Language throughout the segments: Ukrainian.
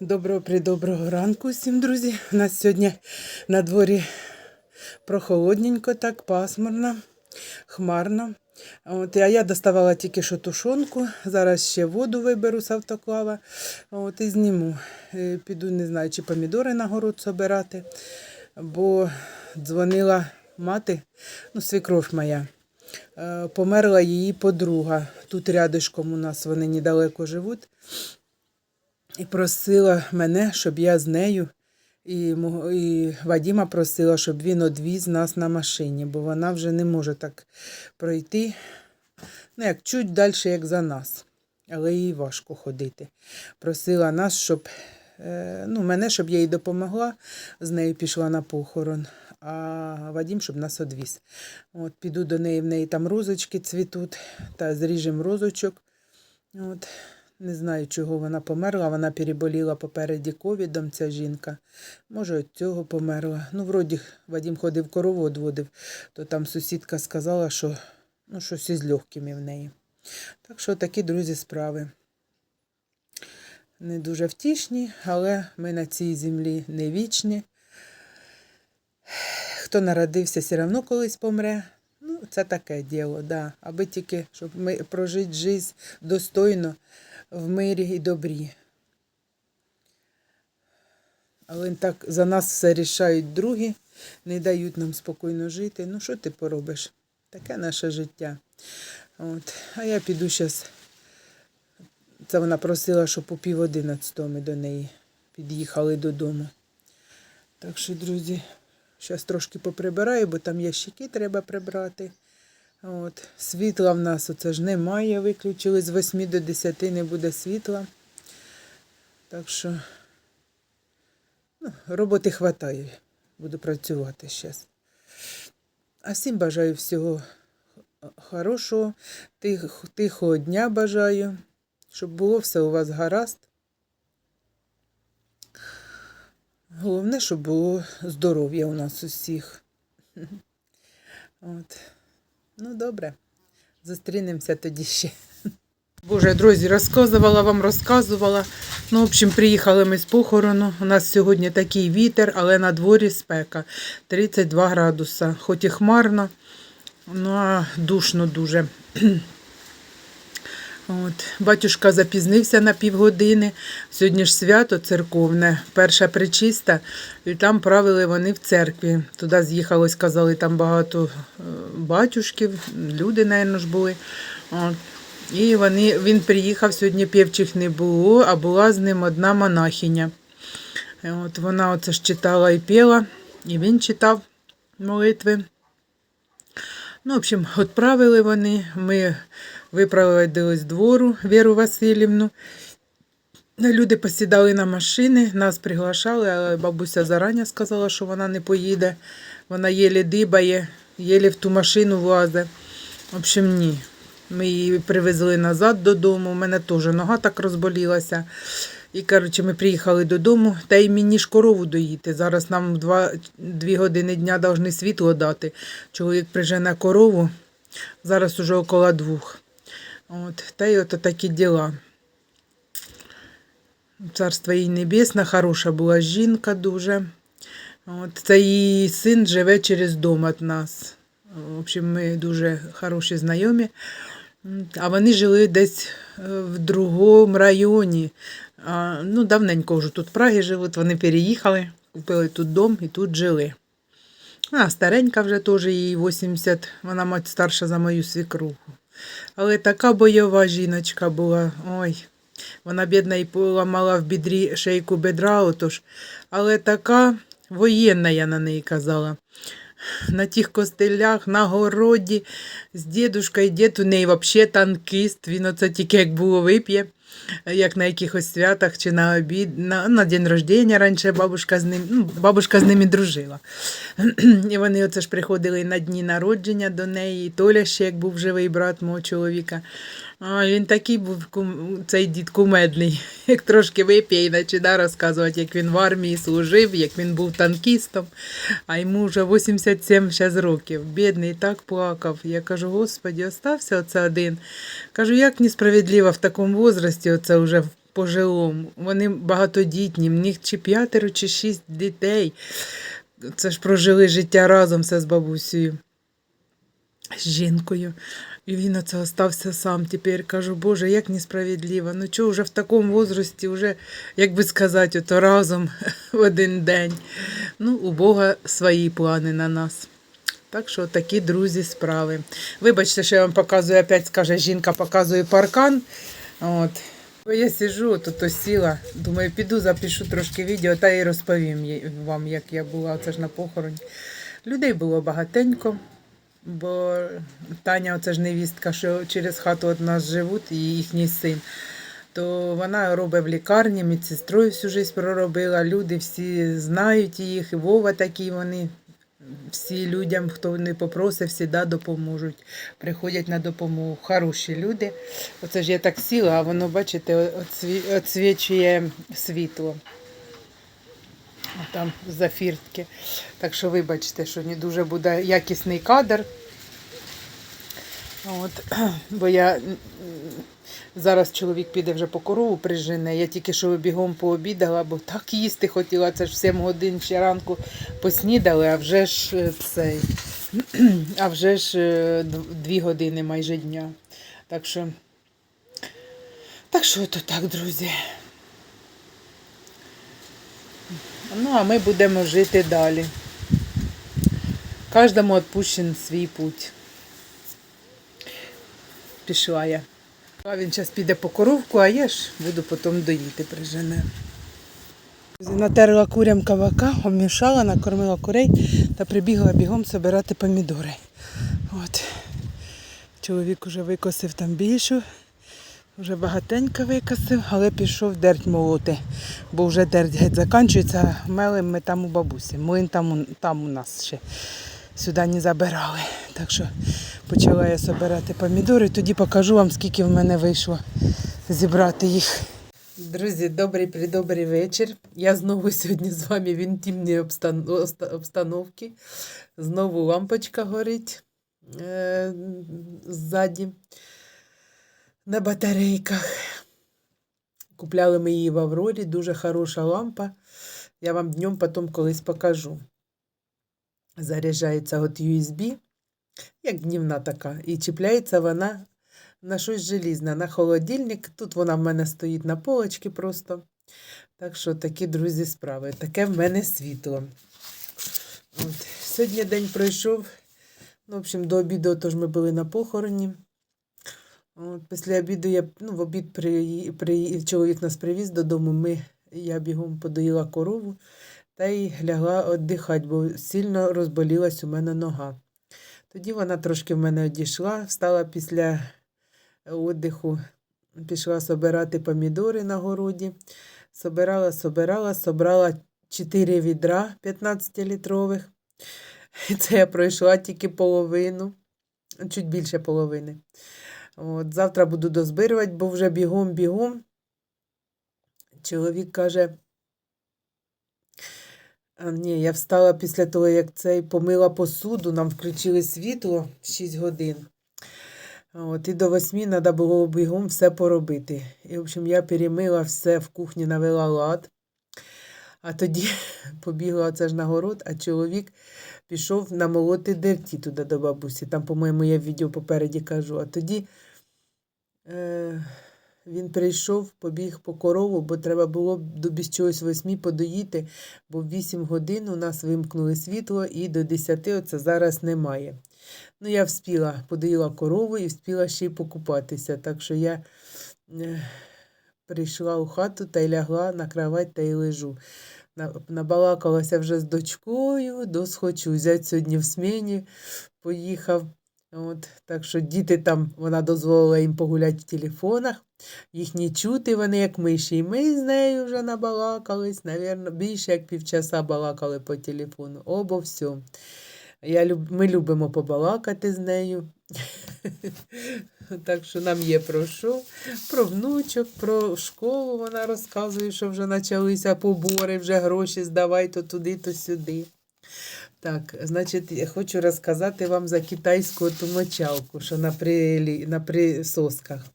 Доброго придоброго ранку всім, друзі. У нас сьогодні на дворі прохолодненько, так, пасмурно, хмарно. От, а я доставала тільки що тушонку. Зараз ще воду виберу з автоклава. От, і зніму. Е, Піду, не знаю, чи помідори на город собирати, бо дзвонила мати, ну, свекров моя. Е, Померла її подруга. Тут рядишком у нас вони недалеко живуть і просила мене, щоб я з нею, і, і Вадіма просила, щоб він одвіз нас на машині, бо вона вже не може так пройти. Ну, як чуть далі, як за нас. Але їй важко ходити. Просила нас, щоб е, ну, мене, щоб я їй допомогла, з нею пішла на похорон, а Вадім, щоб нас одвіз. От, піду до неї, в неї там розочки цвітуть, та зріжемо розочок. От. Не знаю, чого вона померла. Вона переболіла попереді ковідом, ця жінка. Може, від цього померла. Ну, вроді, Вадім ходив корову одводив, то там сусідка сказала, що ну, щось із легкими в неї. Так що такі, друзі, справи. Не дуже втішні, але ми на цій землі не вічні. Хто народився, все одно колись помре. Ну, це таке діло, да. Аби тільки, щоб ми прожити життя достойно в мирі і добрі. Але так за нас все рішають другі, не дають нам спокійно жити. Ну, що ти поробиш? Таке наше життя. От. А я піду зараз. Це вона просила, щоб у пів одинадцятого ми до неї під'їхали додому. Так що, друзі, зараз трошки поприбираю, бо там ящики треба прибрати. От. Світла в нас оце ж немає. Виключили з 8 до 10 не буде світла. Так що ну, роботи хватає. Буду працювати зараз. А всім бажаю всього хорошого, тих, тихого дня бажаю, щоб було все у вас гаразд. Головне, щоб було здоров'я у нас усіх. От. Ну, добре. Зустрінемося тоді ще. Боже, друзі, розказувала вам, розказувала. Ну, в общем, приїхали ми з похорону. У нас сьогодні такий вітер, але на дворі спека. 32 градуса. Хоч і хмарно, ну а душно дуже. От. Батюшка запізнився на півгодини. Сьогодні ж свято церковне, перша причиста, і там правили вони в церкві. Туди з'їхалось, казали, там багато е, батюшків, люди, мабуть, ж були. І вони, він приїхав, сьогодні півчих не було, а була з ним одна монахиня. От вона оце ж читала і пела, і він читав молитви. Ну, в общем, відправили вони. Ми виправили з двору Віру Васильівну. Люди посідали на машини, нас приглашали, але бабуся зарані сказала, що вона не поїде. Вона єлі дибає, єлі в ту машину влазить. В общем, ні. Ми її привезли назад додому. У мене теж нога так розболілася. І, коротше, ми приїхали додому, та й мені ж корову доїти. Зараз нам в два, дві години дня повинні світло дати. Чоловік прижене корову, зараз уже около двох. От, та й от такі діла. Царство їй небесне, хороша була жінка дуже. От, це її син живе через дом від нас. В общем, ми дуже хороші знайомі. А вони жили десь е, в другому районі. А, ну, давненько вже тут в Прагі живуть, вони переїхали, купили тут дом і тут жили. А, старенька вже теж їй 80, вона мать старша за мою свікруху. Але така бойова жіночка була. Ой. Вона, бідна, і поламала в бідрі шейку бедра, отож. Але така воєнна, я на неї казала. На тих костелях, на городі, з дідушкою. Дід у неї взагалі танкіст. Він оце тільки як було вип'є, як на якихось святах чи на обід, на, на день рождення раніше бабушка з ним, ну, бабушка з ними дружила. І вони оце ж приходили на дні народження до неї. І Толя ще як був живий брат мого чоловіка. А він такий був цей дід кумедний, як трошки вип'є і починає розказувати, як він в армії служив, як він був танкістом, а йому вже 87 зараз років. Бідний так плакав. Я кажу, господі, остався оце один. Кажу, як несправедливо в такому возрасті, оце вже пожилому. Вони багатодітні, в них чи п'ятеро, чи шість дітей. Це ж прожили життя разом все з бабусею, з жінкою. І він оце остався сам. Тепер кажу, Боже, як несправедливо. Ну чого вже в такому возрасті, вже, як би сказати, ото разом в один день. Ну, у Бога свої плани на нас. Так що такі друзі справи. Вибачте, що я вам показую, опять скаже, жінка показує паркан. От. Я сижу, тут ось сіла. Думаю, піду запишу трошки відео та і розповім вам, як я була. Це ж на похороні. Людей було багатенько, бо Таня, оце ж невістка, що через хату от нас живуть, і їхній син. То вона робить в лікарні, медсестрою всю життя проробила. Люди всі знають їх, і Вова такий вони. Всі людям, хто не попросив, завжди допоможуть. Приходять на допомогу. Хороші люди. Оце ж я так сіла, а воно, бачите, оцві- оцвічує світло. Там за фіртки. Так що вибачте, що не дуже буде якісний кадр. От, бо я зараз чоловік піде вже по корову прижене. Я тільки що бігом пообідала, бо так їсти хотіла. Це ж в 7 годин ще ранку поснідали, а вже ж е, цей, а вже ж е, дв- дві години майже дня. Так що, так що то так, друзі. Ну, а ми будемо жити далі. Кожному відпущен свій путь. Пішла я. А він зараз піде по коровку, а я ж буду потім доїти прижене. Натерла курям кавака, обмішала, накормила курей та прибігла бігом збирати помідори. От. Чоловік уже викосив там більшу, вже багатенько викосив, але пішов дерть молоти, бо вже дерть геть закінчується, мелим ми там у бабусі. Млин там, там у нас ще сюди не забирали. Так що почала я збирати помідори, тоді покажу вам, скільки в мене вийшло зібрати їх. Друзі, добрий придобрий вечір. Я знову сьогодні з вами в інтимній обстановці. Знову лампочка горить е... ззаді на батарейках. Купляли ми її в Аврорі, дуже хороша лампа. Я вам днем потім колись покажу. Заряджається от USB, як днівна така, і чіпляється вона на щось желізне, на холодильник. Тут вона в мене стоїть на полочці просто. Так що такі, друзі, справи. Таке в мене світло. От. Сьогодні день пройшов. Ну, в общем, до обіду тож ми були на похороні. Після обіду я ну, в обід при, при, чоловік нас привіз додому. Ми, я бігом подоїла корову та й лягла віддихати, бо сильно розболілась у мене нога. Тоді вона трошки в мене одійшла, встала після віддиху, пішла собирати помідори на городі. Собирала, собирала, собрала 4 відра 15-літрових. Це я пройшла тільки половину, чуть більше половини. От, завтра буду дозбирувати, бо вже бігом-бігом. Чоловік каже, а, ні, я встала після того, як цей помила посуду, нам включили світло 6 годин. От, і до 8 треба було бігом все поробити. І, в общем, я перемила все в кухні, навела лад. А тоді побігла оце ж на город, а чоловік пішов намолоти дерті туди до бабусі. Там, по-моєму, я в відео попереді кажу. А тоді він прийшов, побіг по корову, бо треба було до без чогось восьмі подоїти, бо в 8 годин у нас вимкнули світло і до 10 оце зараз немає. Ну, я вспіла, подоїла корову і вспіла ще й покупатися. Так що я е, прийшла у хату та й лягла на кровать та й лежу. Набалакалася вже з дочкою, досхочу. Зять сьогодні в сміні поїхав. От, так що діти там, вона дозволила їм погуляти в телефонах. Їх не чути, вони як миші. І ми з нею вже набалакались, навірно, більше як півчаса балакали по телефону. Обо всьому. Я люб... Ми любимо побалакати з нею. Так що нам є про що, про внучок, про школу вона розказує, що вже почалися побори, вже гроші здавай то туди, то сюди. Так, значить, хочу розказати вам за китайську ту мочалку, що на, прилі... на присосках.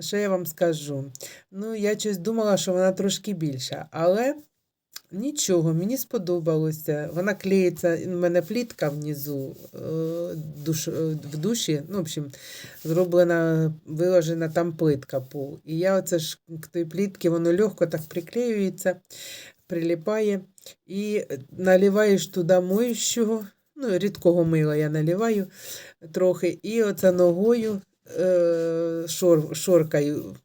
Що я вам скажу? Ну, я щось думала, що вона трошки більша, але нічого, мені сподобалося. Вона клеїться, у мене плітка внизу е, душ, е, в душі. Ну, в общем, зроблена, виложена там плитка пол. І я оце ж к той плітки, воно легко так приклеюється, приліпає. І наливаєш туди моющого, ну, рідкого мила я наливаю трохи, і оце ногою е, шор, шоркаю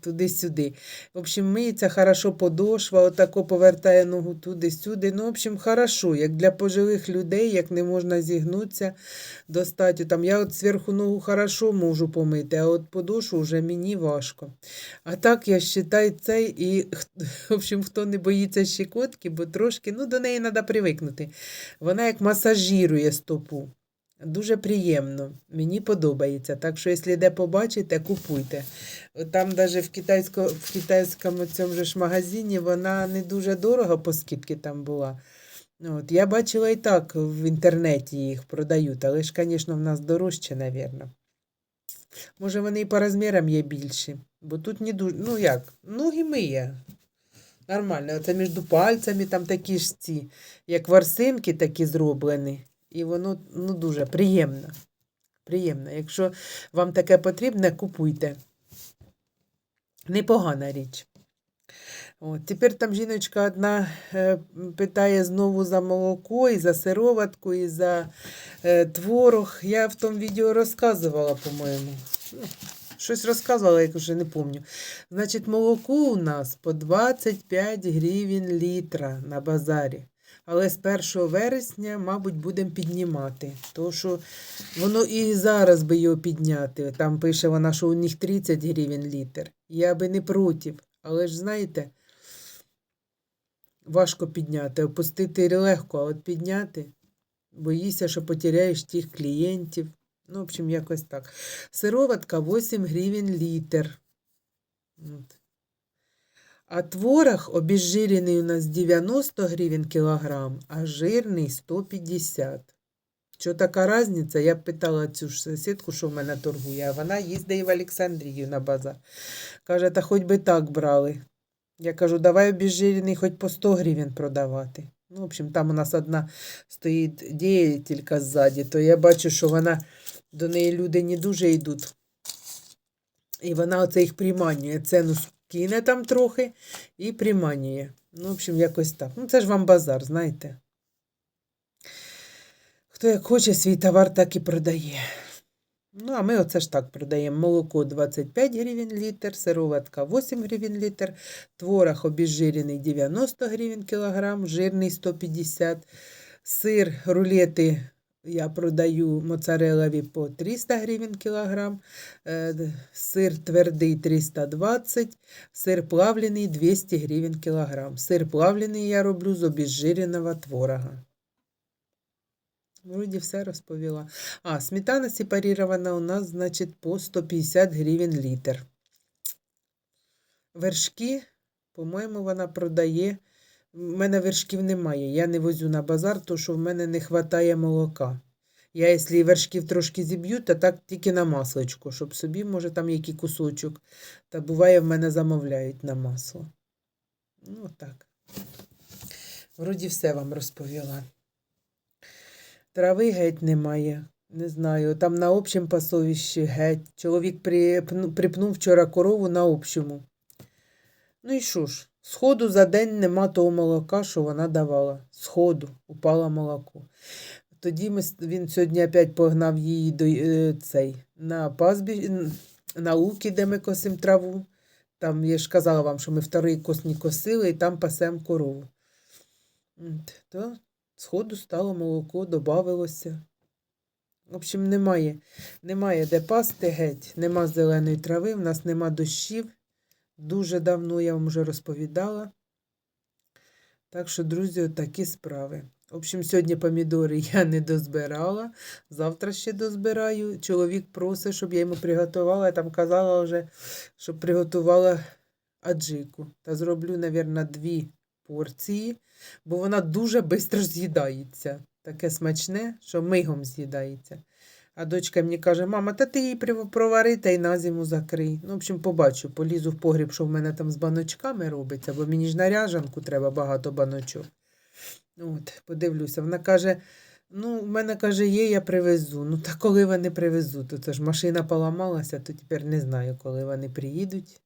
туди-сюди. В общем, миється хорошо подошва, отако повертає ногу туди-сюди. Ну, в общем, хорошо, як для пожилих людей, як не можна зігнутися достатньо. Там я от зверху ногу хорошо можу помити, а от подошву вже мені важко. А так я вважаю цей, і в общем, хто не боїться щекотки, бо трошки, ну, до неї треба привикнути. Вона як масажірує стопу. Дуже приємно, мені подобається. Так що, якщо де побачите, купуйте. Там навіть в, китайсько, в китайському цьому ж магазині вона не дуже дорого, по скидці там була. От, я бачила і так в інтернеті їх продають, але ж, звісно, в нас дорожче, мабуть. Може, вони і по розмірам є більші, бо тут не дуже, ну як, ноги миє. Нормально, оце між пальцями там такі ж ці, як ворсинки такі зроблені. І воно ну, дуже приємно. Приємно. Якщо вам таке потрібне, купуйте. Непогана річ. От, тепер там жіночка одна е, питає знову за молоко, і за сироватку, і за е, творог. Я в тому відео розказувала, по-моєму. Щось розказувала, я вже не пам'ятаю. Значить, молоко у нас по 25 гривень літра на базарі. Але з 1 вересня, мабуть, будемо піднімати. Тому що воно і зараз би його підняти. Там пише вона, що у них 30 гривень літр. Я би не проти. Але ж знаєте, важко підняти. Опустити легко, а от підняти. Боїшся, що потеряєш тих клієнтів. Ну, в общем, якось так. Сироватка 8 гривень літр. От. А творог обезжирений у нас 90 гривень кілограм, а жирний 150. Що така різниця? Я питала цю ж сусідку, що в мене торгує, а вона їздить в Олександрію на базар. Каже, та хоч би так брали. Я кажу, давай обезжирений хоч по 100 гривень продавати. Ну, в общем, там у нас одна стоїть діятелька ззаді, то я бачу, що вона до неї люди не дуже йдуть. І вона оце їх приманює. Ціну кине там трохи і приманює. Ну, в общем, якось так. Ну, це ж вам базар, знаєте. Хто як хоче свій товар, так і продає. Ну, а ми оце ж так продаємо. Молоко 25 гривень літр, сироватка 8 гривень літр, творог обезжирений 90 гривень кілограм, жирний 150, сир, рулети я продаю моцарелові по 300 гривень кілограм, е, сир твердий 320, сир плавлений 200 гривень кілограм. Сир плавлений я роблю з обезжиреного творога. Вроді все розповіла. А, сметана сепарирована у нас, значить, по 150 гривень літр. Вершки, по-моєму, вона продає. У мене вершків немає. Я не возю на базар, тому що в мене не вистачає молока. Я, якщо вершків трошки зіб'ю, то так тільки на масличку, щоб собі, може, там який кусочок. Та буває, в мене замовляють на масло. Ну, так. Вроді все вам розповіла. Трави геть немає. Не знаю, там на общому пасовищі геть. Чоловік припнув вчора корову на общому. Ну і що ж, сходу за день нема того молока, що вона давала. Сходу упало молоко. Тоді ми, він сьогодні опять погнав її до е, цей, на пастбі, н- на луки, де ми косимо траву. Там я ж казала вам, що ми вторий кос не косили і там пасемо корову. То сходу стало молоко, додавилося. В общем, немає, немає де пасти геть, нема зеленої трави, в нас нема дощів. Дуже давно я вам вже розповідала. Так що, друзі, такі справи. В общем, сьогодні помідори я не дозбирала, завтра ще дозбираю. Чоловік просить, щоб я йому приготувала. Я там казала вже, щоб приготувала аджику. Та зроблю, мабуть, дві порції, бо вона дуже швидко з'їдається. Таке смачне, що мигом з'їдається. А дочка мені каже, мама, та ти її провари та й на зиму закрий. Ну, в общем, побачу, полізу в погріб, що в мене там з баночками робиться, бо мені ж на ряжанку треба багато баночок. От, подивлюся. Вона каже: ну, в мене каже, є, я привезу. Ну, та коли вони привезуть, то це ж машина поламалася, то тепер не знаю, коли вони приїдуть.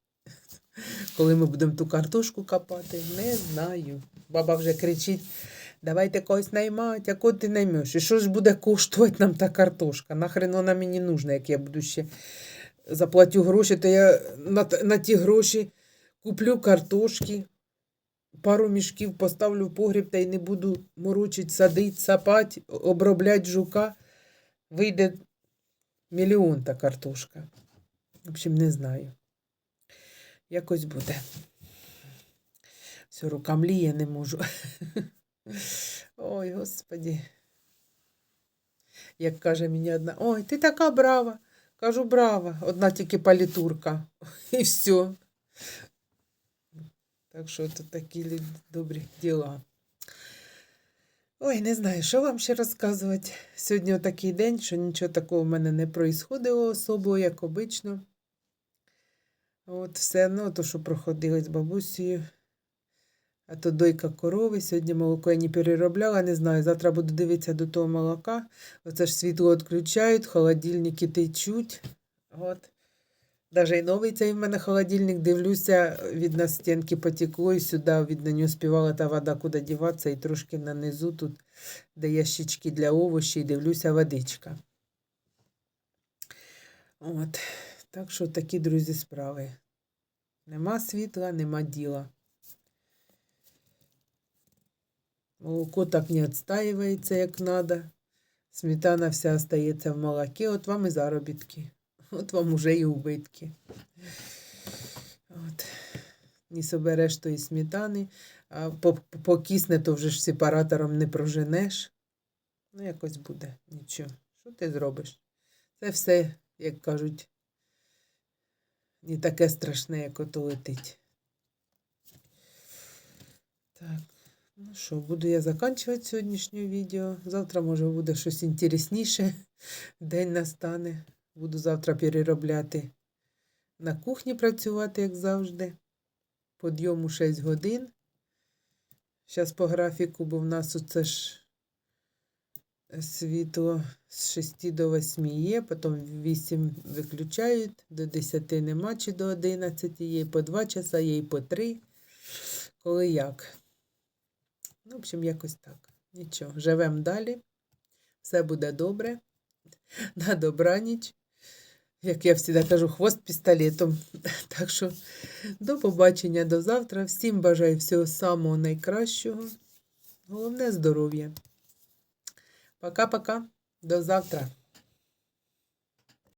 Коли ми будемо ту картошку копати, не знаю. Баба вже кричить: давайте когось наймати, а кого ти наймеш? І що ж буде коштувати нам та картошка? Нахрен вона мені нужна, як я буду ще заплатю гроші, то я на, на ті гроші куплю картошки, пару мішків поставлю в погріб та й не буду морочить, садить, сапать, оброблять жука. Вийде мільйон та картошка. В общем, не знаю. Якось буде. Все, рука мліє, не можу. Ой, господі. Як каже мені одна, ой, ти така брава. Кажу, брава. Одна тільки палітурка. І все. Так що це такі добрі діла. Ой, не знаю, що вам ще розказувати. Сьогодні такий день, що нічого такого в мене не происходило особливо, як обично. От все одно, то, що проходили з бабусею. А то дойка корови. Сьогодні молоко я не переробляла, не знаю. Завтра буду дивитися до того молока. Оце ж світло відключають, холодильники течуть. От. Даже і новий цей в мене холодильник, дивлюся, від на стінки потекло, і сюди, видно, не успівала та вода куди діватися, і трошки нанизу тут, де ящички для овочів, дивлюся, водичка. От. Так що такі, друзі, справи. Нема світла, нема діла. Молоко так не відстаюється, як треба. Сметана вся остається в молоке. От вам і заробітки. От вам уже і убитки. От. Не собереш тої сметани, а покисне, то вже ж сепаратором не проженеш. Ну, якось буде. Нічого. Що ти зробиш? Це все, як кажуть, не таке страшне, як ото летить. Так. Ну що, буду я закінчувати сьогоднішнє відео. Завтра, може, буде щось інтересніше. День настане. Буду завтра переробляти на кухні працювати, як завжди. Подйом у 6 годин. Зараз по графіку, бо в нас оце ж світло з 6 до 8 є, потім 8 виключають, до 10 нема, чи до 11 є, по 2 часа є, і по 3. Коли як. Ну, в общем, якось так. Нічого, живемо далі. Все буде добре. На добраніч. Як я завжди кажу, хвост пістолетом. Так що до побачення до завтра. Всім бажаю всього самого найкращого. Головне здоров'я. Пока-пока. До завтра.